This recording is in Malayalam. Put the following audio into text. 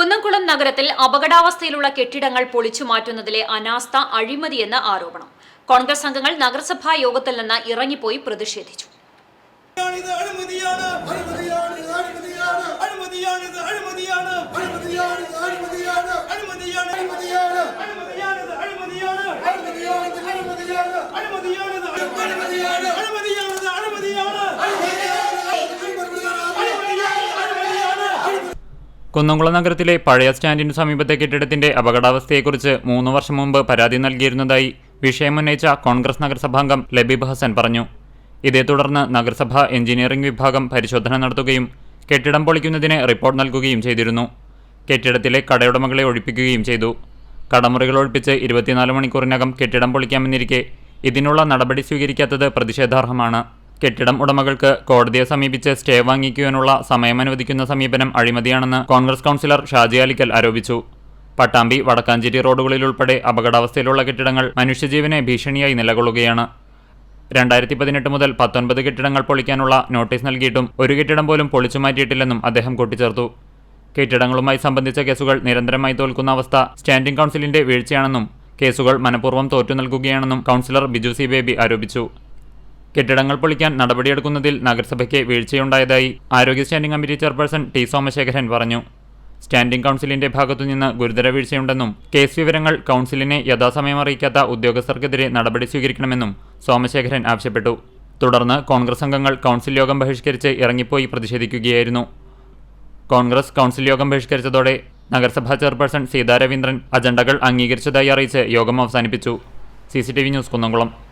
കുന്നംകുളം നഗരത്തിൽ അപകടാവസ്ഥയിലുള്ള കെട്ടിടങ്ങൾ പൊളിച്ചു മാറ്റുന്നതിലെ അനാസ്ഥ അഴിമതിയെന്ന് ആരോപണം. കോൺഗ്രസ് അംഗങ്ങൾ നഗരസഭാ യോഗത്തിൽ നിന്ന് ഇറങ്ങിപ്പോയി പ്രതിഷേധിച്ചു. അഴിമതിയാണ് അഴിമതിയാണ് അഴിമതിയാണ് അഴിമതിയാണ് അഴിമതിയാണ് ഇത് അഴിമതിയാണ് അഴിമതിയാണ് അഴിമതിയാണ് അഴിമതിയാണ് ഇത് അഴിമതിയാണ് അഴിമതിയാണ് ഇത് അഴിമതിയാണ് അഴിമതിയാണ് ഇത് അഴിമതിയാണ്. അഴിമതിയാണ് ഇത് അഴിമതിയാണ് കുന്നംകുളം നഗരത്തിലെ പഴയ സ്റ്റാൻഡിന് സമീപത്തെ കെട്ടിടത്തിന്റെ അപകടാവസ്ഥയെക്കുറിച്ച് മൂന്ന് വർഷം മുമ്പ് പരാതി നൽകിയിരുന്നതായി വിഷയമുന്നയിച്ച കോൺഗ്രസ് നഗരസഭാംഗം ലബീബ് ഹസൻ പറഞ്ഞു. ഇതേ തുടർന്ന് നഗരസഭ എഞ്ചിനീയറിംഗ് വിഭാഗം പരിശോധന നടത്തുകയും കെട്ടിടം പൊളിക്കുന്നതിന് റിപ്പോർട്ട് നൽകുകയും ചെയ്തിരുന്നു. കെട്ടിടത്തിലെ കടയുടമകളെ ഒഴിപ്പിക്കുകയും ചെയ്തു. കടമുറികൾ ഒഴിപ്പിച്ച് ഇരുപത്തിനാല് മണിക്കൂറിനകം കെട്ടിടം പൊളിക്കാമെന്നിരിക്കെ ഇതിനുള്ള നടപടി സ്വീകരിക്കാത്തത് പ്രതിഷേധാർഹമാണ്. കെട്ടിടം ഉടമകൾക്ക് കോടതിയെ സമീപിച്ച് സ്റ്റേ വാങ്ങിക്കുവാനുള്ള സമയം അനുവദിക്കുന്ന സമീപനം അഴിമതിയാണെന്ന് കോൺഗ്രസ് കൗൺസിലർ ഷാജി അലിക്കൽ ആരോപിച്ചു. പട്ടാമ്പി വടക്കാഞ്ചേരി റോഡുകളിലുൾപ്പെടെ അപകടാവസ്ഥയിലുള്ള കെട്ടിടങ്ങൾ മനുഷ്യജീവനെ ഭീഷണിയായി നിലകൊള്ളുകയാണ്. രണ്ടായിരത്തി പതിനെട്ട് മുതൽ പത്തൊൻപത് കെട്ടിടങ്ങൾ പൊളിക്കാനുള്ള നോട്ടീസ് നൽകിയിട്ടും ഒരു കെട്ടിടം പോലും പൊളിച്ചു മാറ്റിയിട്ടില്ലെന്നും അദ്ദേഹം കൂട്ടിച്ചേർത്തു. കെട്ടിടങ്ങളുമായി സംബന്ധിച്ച കേസുകൾ നിരന്തരമായി തോൽക്കുന്ന അവസ്ഥ സ്റ്റാൻഡിംഗ് കൗൺസിലിന്റെ വീഴ്ചയാണെന്നും കേസുകൾ മനഃപൂർവം തോറ്റു നൽകുകയാണെന്നും കൗൺസിലർ ബിജു സി ബേബി ആരോപിച്ചു. കെട്ടിടങ്ങൾ പൊളിക്കാൻ നടപടിയെടുക്കുന്നതിൽ നഗരസഭയ്ക്ക് വീഴ്ചയുണ്ടായതായി ആരോഗ്യ standing committee chairperson T Somasekharan പറഞ്ഞു. സ്റ്റാൻഡിംഗ് കൗൺസിലിന്റെ ഭാഗത്തുനിന്ന് ഗുരുതര വീഴ്ചയുണ്ടെന്നും കേസ് വിവരങ്ങൾ കൗൺസിലിനെ യഥാസമയം അറിയിക്കാത്ത ഉദ്യോഗസ്ഥർക്കെതിരെ നടപടി സ്വീകരിക്കണമെന്നും സോമശേഖരൻ ആവശ്യപ്പെട്ടു. തുടർന്ന് കോൺഗ്രസ് അംഗങ്ങൾ കൗൺസിൽ യോഗം ബഹിഷ്കരിച്ച് ഇറങ്ങിപ്പോയി പ്രതിഷേധിക്കുകയായിരുന്നു. കോൺഗ്രസ് കൗൺസിൽ യോഗം ബഹിഷ്കരിച്ചതോടെ നഗരസഭാ ചെയർപേഴ്സൺ സീതാ രവീന്ദ്രൻ അജണ്ടകൾ അംഗീകരിച്ചതായി അറിയിച്ച് യോഗം അവസാനിപ്പിച്ചു. C news Kunnamkulam.